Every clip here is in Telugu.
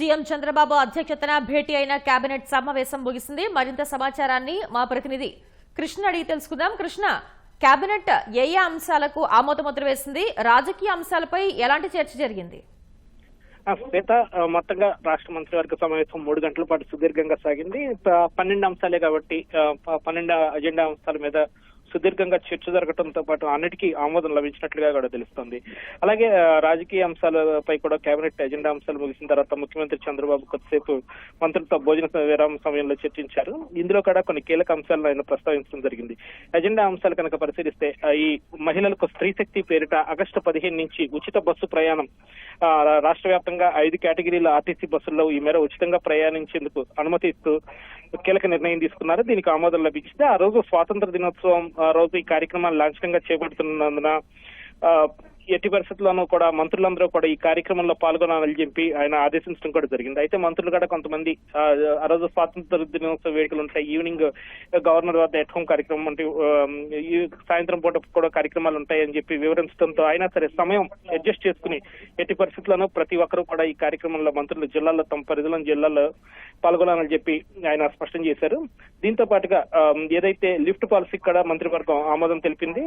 సీఎం చంద్రబాబు అధ్యక్షతన భేటీ అయిన కేబినెట్ సమావేశం ముగిసింది. మరింత సమాచారాన్ని మా ప్రతినిధి కృష్ణ అడిగి తెలుసుకుందాం. కృష్ణ కేబినెట్ ఏ ఏ అంశాలకు ఆమోదముద్ర వేసింది? రాజకీయ అంశాలపై ఎలాంటి చర్చ జరిగింది? శ్వేత మొత్తంగా రాష్ట్ర మంత్రివర్గ సమావేశం మూడు గంటల పాటు సుదీర్ఘంగా సాగింది. పన్నెండు అంశాలే కాబట్టి పన్నెండు అజెండా అంశాల మీద సుదీర్ఘంగా చర్చ జరగడంతో పాటు అన్నిటికీ ఆమోదం లభించినట్లుగా కూడా తెలుస్తోంది. అలాగే రాజకీయ అంశాలపై కూడా కేబినెట్ ఎజెండా అంశాలు ముగిసిన తర్వాత ముఖ్యమంత్రి చంద్రబాబు కొద్దిసేపు మంత్రులతో భోజన విరామ సమయంలో చర్చించారు. ఇందులో కూడా కొన్ని కీలక అంశాలను ఆయన ప్రస్తావించడం జరిగింది. ఎజెండా అంశాలు కనుక పరిశీలిస్తే ఈ మహిళలకు స్త్రీ శక్తి పేరిట ఆగస్టు పదిహేను నుంచి ఉచిత బస్సు ప్రయాణం రాష్ట్ర వ్యాప్తంగా ఐదు కేటగిరీల ఆర్టీసీ బస్సుల్లో ఈ మేర ఉచితంగా ప్రయాణించేందుకు అనుమతి ఇస్తూ కీలక నిర్ణయం తీసుకున్నారు. దీనికి ఆమోదం లభించింది. ఆ రోజు స్వాతంత్ర దినోత్సవం రోజు ఈ కార్యక్రమాన్ని లాంఛనంగా చేపడుతున్నందున ఆ, ఎట్టి పరిస్థితుల్లోనూ కూడా మంత్రులందరూ కూడా ఈ కార్యక్రమంలో పాల్గొనాలని చెప్పి ఆయన ఆదేశించడం కూడా జరిగింది. అయితే మంత్రులు కూడా కొంతమంది ఆ, రోజు స్వాతంత్ర దినోత్సవ వేడుకలు ఉంటాయి. ఈవినింగ్ గవర్నర్ వద్ద ఎట్ హోమ్ కార్యక్రమం అంటే ఈ సాయంత్రం పూట కూడా కార్యక్రమాలు ఉంటాయని చెప్పి వివరించడంతో అయినా సరే సమయం అడ్జస్ట్ చేసుకుని ఎట్టి పరిస్థితుల్లోనూ ప్రతి ఒక్కరూ కూడా ఈ కార్యక్రమంలో మంత్రులు జిల్లాల్లో తమ పరిధిలోని జిల్లాల్లో పాల్గొనాలని చెప్పి ఆయన స్పష్టం చేశారు. దీంతో పాటుగా ఏదైతే లిఫ్ట్ పాలసీ కూడా మంత్రివర్గం ఆమోదం తెలిపింది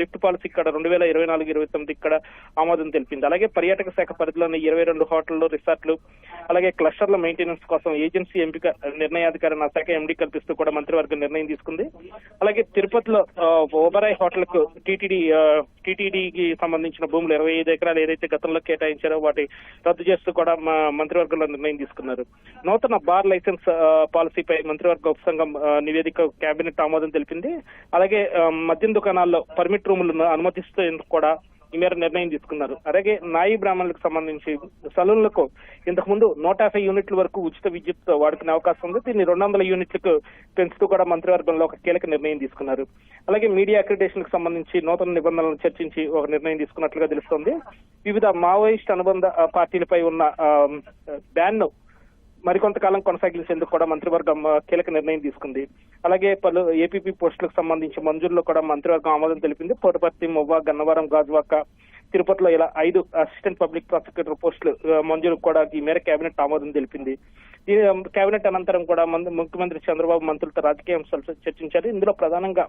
లిఫ్ట్ పాలసీ ఇక్కడ రెండు వేల ఇరవై నాలుగు ఇరవై తొమ్మిది ఇక్కడ ఆమోదం తెలిపింది. అలాగే పర్యాటక శాఖ పరిధిలోని ఇరవై రెండు హోటళ్ళు రిసార్ట్లు అలాగే క్లస్టర్ల మెయింటెనెన్స్ కోసం ఏజెన్సీ ఎంపిక నిర్ణయాధికారి నా శాఖ ఎండీ కల్పిస్తూ కూడా మంత్రివర్గం నిర్ణయం తీసుకుంది. అలాగే తిరుపతిలో ఓబరాయ్ హోటల్కు టీటీడీ టీటీడీకి సంబంధించిన భూములు ఇరవై ఐదు ఎకరాలు ఏదైతే గతంలో కేటాయించారో వాటి రద్దు చేస్తూ కూడా మా మంత్రివర్గంలో నిర్ణయం తీసుకున్నారు. నూతన బార్ లైసెన్స్ పాలసీపై మంత్రివర్గ ఉపసంఘం నివేదిక కేబినెట్ ఆమోదం తెలిపింది. అలాగే మద్యం దుకాణాల్లో పర్మిట్ రూములను అనుమతిస్తూ కూడా ఈ మేర నిర్ణయం తీసుకున్నారు. అలాగే నాయి బ్రాహ్మణులకు సంబంధించి సలూన్లకు ఇంతకు ముందు నూట యాభై యూనిట్ల వరకు ఉచిత విద్యుత్ వాడుకునే అవకాశం ఉంది. దీన్ని రెండు వందల యూనిట్లకు పెంచుతూ కూడా మంత్రివర్గంలో ఒక కీలక నిర్ణయం తీసుకున్నారు. అలాగే మీడియా అక్రిడేషన్కు సంబంధించి నూతన నిబంధనలను చర్చించి ఒక నిర్ణయం తీసుకున్నట్లుగా తెలుస్తోంది. వివిధ మావోయిస్ట్ అనుబంధ పార్టీలపై ఉన్న బ్యాన్ మరికొంతకాలం కొనసాగించేందుకు కూడా మంత్రివర్గం కీలక నిర్ణయం తీసుకుంది. అలాగే పలు ఏపీపీ పోస్టులకు సంబంధించి మంజూరులో కూడా మంత్రివర్గం ఆమోదం తెలిపింది. పోటపర్తి మొవ్వ గన్నవరం గాజువాక తిరుపతిలో ఇలా ఐదు అసిస్టెంట్ పబ్లిక్ ప్రాసిక్యూటర్ పోస్టులు మంజూరు కూడా ఈ మేర కేబినెట్ ఆమోదం తెలిపింది. ఈ కేబినెట్ అనంతరం కూడా ముఖ్యమంత్రి చంద్రబాబు మంత్రులతో రాజకీయ అంశాలు చర్చించారు. ఇందులో ప్రధానంగా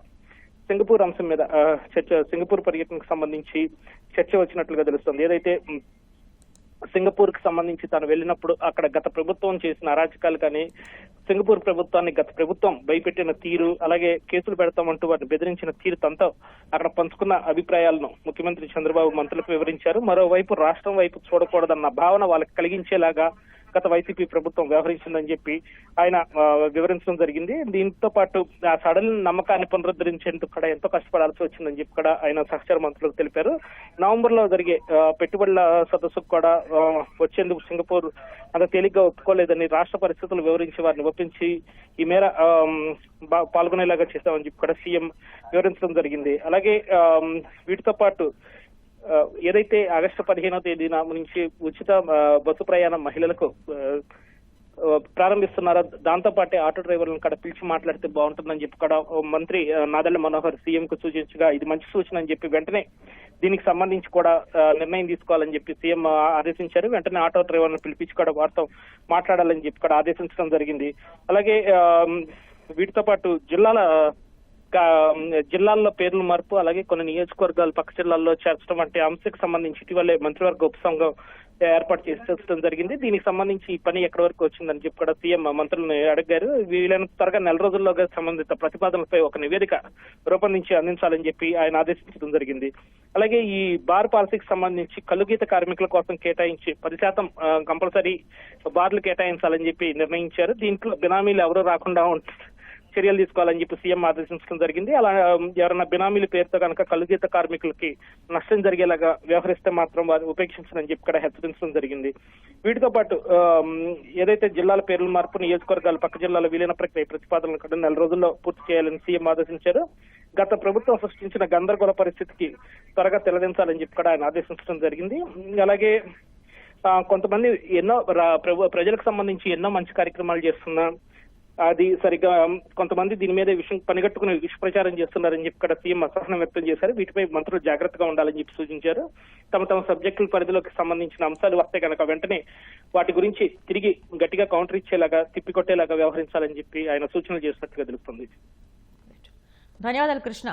సింగపూర్ అంశం మీద చర్చ సింగపూర్ పర్యటనకు సంబంధించి చర్చ వచ్చినట్లుగా తెలుస్తుంది. ఏదైతే సింగపూర్కి సంబంధించి తాను వెళ్ళినప్పుడు అక్కడ గత ప్రభుత్వం చేసిన అరాచకాలు కానీ సింగపూర్ ప్రభుత్వాన్ని గత ప్రభుత్వం భయపెట్టిన తీరు అలాగే కేసులు పెడతామంటూ వారిని బెదిరించిన తీరు తనతో అక్కడ పంచుకున్న అభిప్రాయాలను ముఖ్యమంత్రి చంద్రబాబు మంత్రులకు వివరించారు. మరోవైపు రాష్ట్రం వైపు చూడకూడదన్న భావన వాళ్ళకి కలిగించేలాగా గత వైసీపీ ప్రభుత్వం వ్యవహరించిందని చెప్పి ఆయన వివరించడం జరిగింది. దీంతో పాటు ఆ సడన్ నమ్మకాన్ని పునరుద్ధరించేందుకు కూడా ఎంతో కష్టపడాల్సి వచ్చిందని చెప్పి కూడా ఆయన సహచార మంత్రులకు తెలిపారు. నవంబర్లో జరిగే పెట్టుబడుల సదస్సుకు కూడా వచ్చేందుకు సింగపూర్ అంత తేలిగ్గా ఒప్పుకోలేదని రాష్ట్ర పరిస్థితులు వివరించి వారిని ఒప్పించి ఈ మేర పాల్గొనేలాగా చేస్తామని చెప్పి కూడా సీఎం వివరించడం జరిగింది. అలాగే వీటితో పాటు ఏదైతే ఆగస్టు పదిహేనో తేదీన నుంచి ఉచిత బస్సు ప్రయాణం మహిళలకు ప్రారంభిస్తున్నారో దాంతో పాటే ఆటో డ్రైవర్లను కూడా పిలిచి మాట్లాడితే బాగుంటుందని చెప్పి కూడా మంత్రి ఆ, నాదెళ్ళ మనోహర్ సీఎం కు సూచించగా ఇది మంచి సూచన అని చెప్పి వెంటనే దీనికి సంబంధించి కూడా నిర్ణయం తీసుకోవాలని చెప్పి సీఎం ఆదేశించారు. వెంటనే ఆటో డ్రైవర్లను పిలిపించి కూడా వారితో మాట్లాడాలని చెప్పి కూడా ఆదేశించడం జరిగింది. అలాగే వీటితో పాటు జిల్లాల జిల్లాల్లో పేర్ల మార్పు అలాగే కొన్ని నియోజకవర్గాలు పక్క జిల్లాల్లో చేర్చడం వంటి అంశకు సంబంధించి ఇటీవలే మంత్రివర్గ ఉపసంఘం ఏర్పాటు చేసి జరిగింది. దీనికి సంబంధించి ఈ పని ఎక్కడి వరకు వచ్చిందని చెప్పి కూడా సీఎం మంత్రులను అడిగారు. వీలైనంత త్వరగా నెల రోజుల్లోగా సంబంధిత ప్రతిపాదనలపై ఒక నివేదిక రూపొందించి అందించాలని చెప్పి ఆయన ఆదేశించడం జరిగింది. అలాగే ఈ బార్ పాలసీకి సంబంధించి కలుగీత కార్మికుల కోసం కేటాయించి పది శాతం కంపల్సరీ బార్లు కేటాయించాలని చెప్పి నిర్ణయించారు. దీంట్లో బినామీలు ఎవరూ రాకుండా చర్యలు తీసుకోవాలని చెప్పి సీఎం ఆదేశించడం జరిగింది. అలా ఎవరైనా బినామీల పేరుతో కనుక కలుగీత కార్మికులకి నష్టం జరిగేలాగా వ్యవహరిస్తే మాత్రం వారు ఉపేక్షించని చెప్పి కూడా హెచ్చరించడం జరిగింది. వీటితో పాటు ఏదైతే జిల్లాల పేర్ల మార్పు నియోజకవర్గాలు పక్క జిల్లాల విలీన ప్రక్రియ ప్రతిపాదనలు కూడా నెల రోజుల్లో పూర్తి చేయాలని సీఎం ఆదేశించారు. గత ప్రభుత్వం సృష్టించిన గందరగోళ పరిస్థితికి త్వరగా తెలదించాలని చెప్పి కూడా ఆయన ఆదేశించడం జరిగింది. అలాగే కొంతమంది ఎన్నో రా- ప్రభు- ప్రజలకు సంబంధించి ఎన్నో మంచి కార్యక్రమాలు చేస్తున్నా అది సరిగ్గా కొంతమంది దీని మీద విషయం పనిగట్టుకుని విష ప్రచారం చేస్తున్నారని చెప్పి ఇక్కడ సీఎం అసహనం వ్యక్తం చేశారు. వీటిపై మంత్రులు జాగ్రత్తగా ఉండాలని చెప్పి సూచించారు. తమ తమ సబ్జెక్టుల పరిధిలోకి సంబంధించిన అంశాలు వస్తే కనుక వెంటనే వాటి గురించి తిరిగి గట్టిగా కౌంటర్ ఇచ్చేలాగా తిప్పికొట్టేలాగా వ్యవహరించాలని చెప్పి ఆయన సూచనలు చేసినట్టుగా తెలుస్తుంది. ధన్యవాదాలు కృష్ణ.